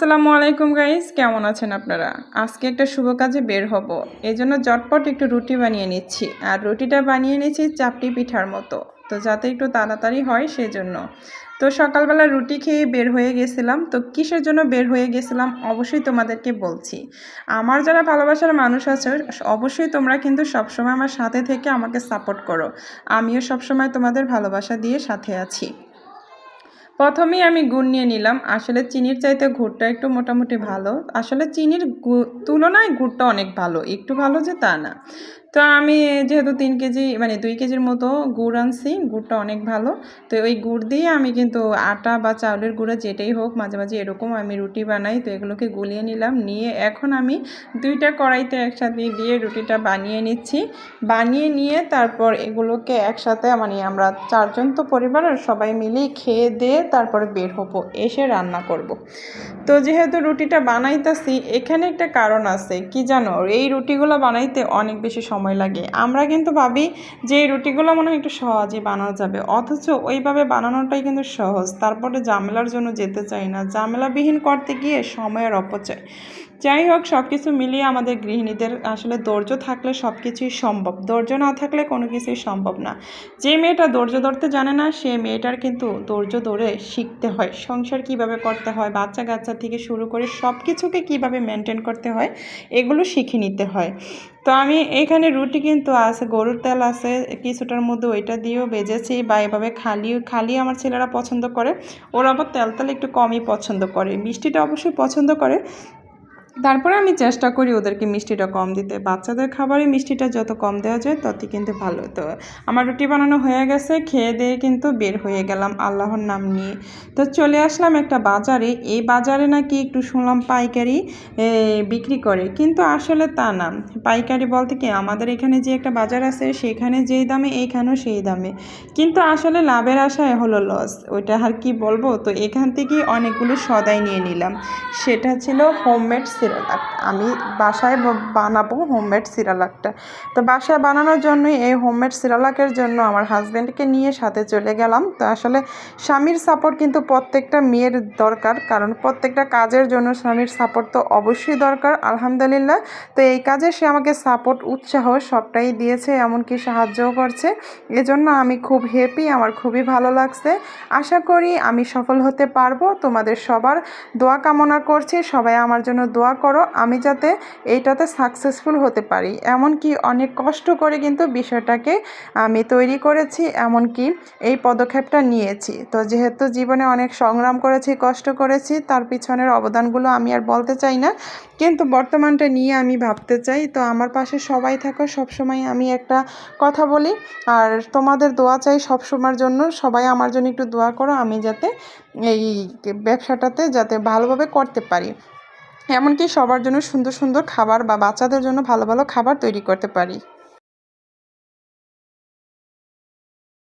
আসসালামু আলাইকুম গাইস কেমন আছেন আপনারা? আজকে একটা শুভ কাজে বের হব। এই জন্য জটপট একটু রুটি বানিয়ে নিচ্ছি। আর রুটিটা বানিয়ে নিচ্ছি চাপটি পিঠার মতো। তো যাতে একটু তাড়াতাড়ি হয় সেজন্য। তো সকালবেলা রুটি খেয়ে বের হয়ে গেছিলাম। তো কিসের জন্য বের হয়ে গেছিলাম অবশ্যই তোমাদেরকে বলছি। আমার যারা ভালোবাসার মানুষ আছে, অবশ্যই তোমরা কিন্তু সবসময় আমার সাথে থেকে আমাকে সাপোর্ট করো। আমিও সবসময় তোমাদের ভালোবাসা দিয়ে সাথে আছি। প্রথমেই আমি গুড় নিয়ে নিলাম। আসলে চিনির চাইতে গুড়টা একটু মোটামুটি ভালো। আসলে চিনির তুলনায় গুড়টা অনেক ভালো। একটু ভালো যে তা না। তো আমি যেহেতু তিন কেজি মানে দুই কেজির মতো গুড় আনছি, গুড়টা অনেক ভালো। তো ওই গুড় দিয়ে আমি কিন্তু আটা বা চাউলের গুঁড়া যেটাই হোক, মাঝে মাঝে এরকম আমি রুটি বানাই। তো এগুলোকে গুলিয়ে নিলাম। নিয়ে এখন আমি দুইটা কড়াইতে একসাথে দিয়ে রুটিটা বানিয়ে নিচ্ছি। বানিয়ে নিয়ে তারপর এগুলোকে একসাথে মানে আমরা চারজন তো পরিবারের সবাই মিলেই খেয়ে দিয়ে তারপরে বের হব, এসে রান্না করব। তো যেহেতু রুটিটা বানাইতেছি, এখানে একটা কারণ আছে, কি জানো? এই রুটিগুলো বানাইতে অনেক বেশি সময় লাগে। আমরা কিন্তু ভাবি যে এই রুটিগুলো মনে হয় একটু সহজে বানানো যাবে। অথচ ওইভাবে বানানোটাই কিন্তু সহজ। তারপরে ঝামেলার জন্য যেতে চাই না। ঝামেলাবিহীন করতে গিয়ে সময়ের অপচয়। যাই হোক সব কিছু মিলিয়ে আমাদের গৃহিণীদের আসলে ধৈর্য থাকলে সব কিছুই সম্ভব। ধৈর্য না থাকলে কোনো কিছুই সম্ভব না। যে মেয়েটা ধৈর্য ধরতে জানে না, সে মেয়েটার কিন্তু ধৈর্য ধরে শিখতে হয়। সংসার কীভাবে করতে হয় বাচ্চা কাচ্চা থেকে শুরু করে সব কিছুকে কীভাবে মেনটেন করতে হয়, এগুলো শিখে নিতে হয়। তো আমি এখানে রুটি কিন্তু আছে, গরুর তেল আছে, কিছুটার মধ্যে ওইটা দিয়েও ভেজেছি বা এভাবে খালি খালি আমার ছেলেরা পছন্দ করে ওরা আবার তেল তেল একটু কমই পছন্দ করে। মিষ্টিটা অবশ্যই পছন্দ করে তারপরে আমি চেষ্টা করি ওদেরকে মিষ্টিটা কম দিতে। বাচ্চাদের খাবারে মিষ্টিটা যত কম দেওয়া যায়, ততই কিন্তু ভালো। তো আমার রুটি বানানো হয়ে গেছে, খেয়ে দিয়ে কিন্তু বের হয়ে গেলাম আল্লাহর নাম নিয়ে। তো চলে আসলাম একটা বাজারে। এই বাজারে নাকি একটু শুনলাম পাইকারি বিক্রি করে। কিন্তু আসলে তা না। পাইকারি বলতে কি, আমাদের এখানে যে একটা বাজার আছে, সেখানে যেই দামে, এইখানেও সেই দামে। কিন্তু আসলে লাভের আশায় হলো লস ওইটা আর কি বলব? তো এখান থেকে অনেকগুলো সদাই নিয়ে নিলাম। সেটা ছিল হোমমেড সিরালাক আমি বাসায় বানাবো হোমমেড সিরালাকটা। তো বাসায় বানানোর জন্যই এই হোমমেড সিরালাকের জন্য আমার হাজব্যান্ডকে নিয়ে সাথে চলে গেলাম। তো আসলে স্বামীর সাপোর্ট কিন্তু প্রত্যেকটা মেয়ের দরকার। কারণ প্রত্যেকটা কাজের জন্য স্বামীর সাপোর্ট তো অবশ্যই দরকার, আলহামদুলিল্লাহ। তো এই কাজে সে আমাকে সাপোর্ট উৎসাহ সবটাই দিয়েছে, এমনকি সাহায্যও করছে। এজন্য আমি খুব হ্যাপি আমার খুবই ভালো লাগছে। আশা করি আমি সফল হতে পারব। তোমাদের সবার দোয়া কামনা করছি। সবাই আমার জন্য দোয়া করো, আমি যাতে এইটাতে সাকসেসফুল হতে পারি। এমনকি অনেক কষ্ট করে কিন্তু বিষয়টাকে আমি তৈরি করেছি, এমনকি এই পদক্ষেপটা নিয়েছি। তো যেহেতু জীবনে অনেক সংগ্রাম করেছি, কষ্ট করেছি, তার পিছনের অবদানগুলো আমি আর বলতে চাই না। কিন্তু বর্তমানটা নিয়ে আমি ভাবতে চাই, তো আমার পাশে সবাই থাকো, সবসময় আমি একটা কথা বলি। আর তোমাদের দোয়া চাই সবসময়ের জন্য, সবাই আমার জন্য একটু দোয়া করো, আমি যাতে এই ব্যবসাটাতে যাতে ভালোভাবে করতে পারি। এমনকি সবার জন্য সুন্দর সুন্দর খাবার বা বাচ্চাদের জন্য ভালো ভালো খাবার তৈরি করতে পারি।